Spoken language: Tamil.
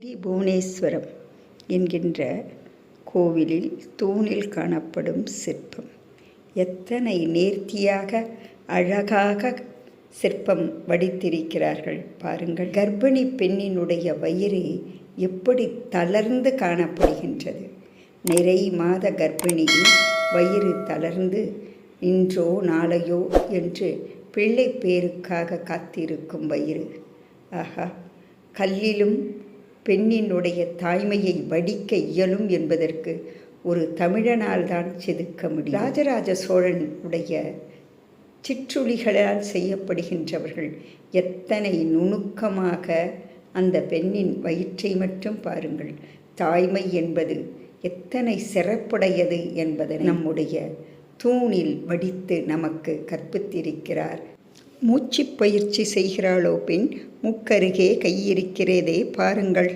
ஸ்ரீ புவனேஸ்வரம் என்கின்ற கோவிலில் தூணில் காணப்படும் சிற்பம். எத்தனை நேர்த்தியாக அழகாக சிற்பம் வடித்திருக்கிறார்கள் பாருங்கள். கர்ப்பிணி பெண்ணினுடைய வயிறு எப்படி தளர்ந்து காணப்படுகின்றது? நிறை மாத கர்ப்பிணியின் வயிறு தளர்ந்து இன்றோ நாளையோ என்று பிள்ளை பேருக்காக காத்திருக்கும் வயிறு. ஆஹா கல்லிலும் பெண்ணினுடைய தாய்மையை வடிக்க இயலும் என்பதற்கு ஒரு தமிழனால் தான் செதுக்க முடியும். ராஜராஜ சோழனுடைய சிற்றுளிகளால் செய்யப்படுகின்றவர்கள் எத்தனை நுணுக்கமாக அந்த பெண்ணின் வயிற்றை மட்டும் பாருங்கள். தாய்மை என்பது எத்தனை சிறப்புடையது என்பதை நம்முடைய தூணில் வடித்து நமக்கு கற்பித்திருக்கிறார். மூச்சு பயிற்சி செய்கிறாளோ பெண்? மூக்கருகே கையிருக்கிறதே பாருங்கள்.